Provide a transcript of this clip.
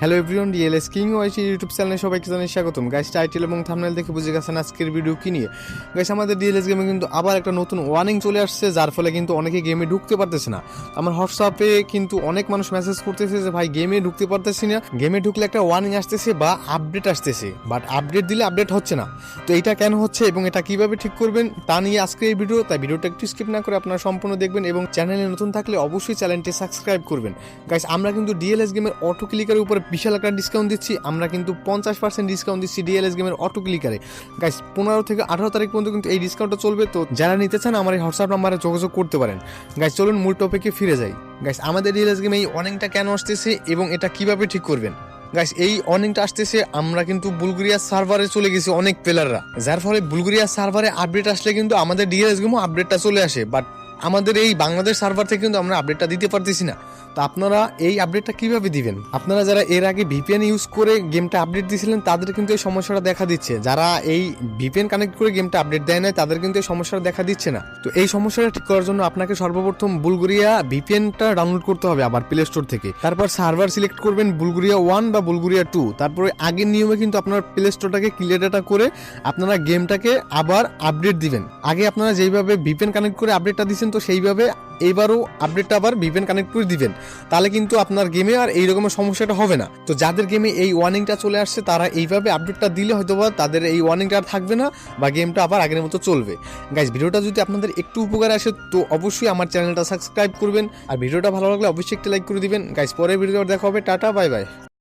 Hello everyone DLS king YC YouTube চ্যানেলে সবাইকে জানাই স্বাগতম। গাইস টাইটেল এবং থাম্বনেল দেখে বুঝে গেছেন আজকের ভিডিও কি নিয়ে। গাইস আমাদের ডিএলএস গেমে কিন্তু আবার একটা নতুন ওয়ার্নিং চলে আসছে, যার ফলে কিন্তু অনেকে গেমে ঢুকতে পারতেছে না। আমার হোয়াটসঅ্যাপে কিন্তু অনেক মানুষ মেসেজ করতেছে যে, ভাই গেমে ঢুকতে পারতেছি না। গেমে ঢুকলে একটা ওয়ার্নিং আসতেছে বা আপডেট আসতেছে। বাট আপডেট দিলে আপডেট হচ্ছে না। তো এটা কেন হচ্ছে এবং এটা কীভাবে ঠিক করবেন, তা নিয়ে আজকে এই ভিডিও তাই ভিডিওটা একটু স্কিপ না করে আপনারা সম্পূর্ণ দেখবেন এবং চ্যানেলে নতুন থাকলে অবশ্যই চ্যানেলটি সাবস্ক্রাইব করবেন। গাইস আমরা কিন্তু ডিএলএস গেমের অটো ক্লিকারের উপরে বিশাল একটা ডিসকাউন্ট দিচ্ছি, আমরা কিন্তু পঞ্চাশ পার্সেন্ট ডিসকাউন্ট দিচ্ছি ডিএলএস গেমের অটো ক্লিকারে গাইস পনেরো থেকে আঠারো তারিখ পর্যন্ত কিন্তু এই ডিসকাউন্টটা চলবে, তো যারা নিতে চান আমার এই হোয়াটসঅ্যাপ নাম্বারে যোগাযোগ করতে পারেন। গাইস চলুন মূল টপিকে ফিরে যাই। গাইস আমাদের ডিএলএস গেমে এই অনেকটা কেন আসতেছে এবং এটা কীভাবে ঠিক করবেন? গাইস এই অনেকটা আসতেছে, আমরা কিন্তু বুলগেরিয়া সার্ভারে চলে গেছি অনেক প্লেয়াররা যার ফলে বুলগেরিয়া সার্ভারে আপডেট আসলে কিন্তু আমাদের ডিএলএস গেমও আপডেটটা চলে আসে বাট আমাদের এই বাংলাদেশ সার্ভার থেকে কিন্তু আমরা আপডেটটা দিতে পারতেছি না। তো আপনারা এই আপডেটটা কীভাবে দিবেন? আপনারা যারা এর আগে ভিপিএন ইউজ করে গেমটা আপডেট দিয়েছিলেন তাদের কিন্তু এই সমস্যাটা দেখা দিচ্ছে। যারা এই ভিপিএন কানেক্ট করে গেমটা আপডেট দেয় না তাদের কিন্তু এই সমস্যাটা দেখা দিচ্ছে না। তো এই সমস্যাটা ঠিক করার জন্য আপনাকে সর্বপ্রথম বুলগেরিয়া ভিপিএনটা ডাউনলোড করতে হবে আবার প্লে স্টোর থেকে। তারপর সার্ভার সিলেক্ট করবেন বুলগেরিয়া ওয়ান বা বুলগেরিয়া টু তারপরে আগের নিয়মে কিন্তু আপনার প্লে স্টোরটাকে ক্লিয়ার ডাটা করে আপনারা গেমটাকে আবার আপডেট দিবেন। আগে আপনারা যেইভাবে ভিপিএন কানেক্ট করে আপডেটটা দিচ্ছেন তো সেইভাবে এইবারও আপডেটটা আবার ভিপিএন কানেক্ট করে দিবেন। তাহলে কিন্তু আপনার গেমে আর এই রকমের সমস্যাটা হবে না। তো যাদের গেমে এই ওয়ার্নিংটা চলে আসছে, তারা এইভাবে আপডেটটা দিলে হয়তো বা তাদের এই ওয়ার্নিংটা আর থাকবে না বা গেমটা আবার আগের মতো চলবে। গাইজ ভিডিওটা যদি আপনাদের একটু উপকার আসে, তো অবশ্যই আমার চ্যানেলটা সাবস্ক্রাইব করবেন। আর ভিডিওটা ভালো লাগলে অবশ্যই একটা লাইক করে দিবেন। গাইজ পরের ভিডিও দেখা হবে। Tata bye bye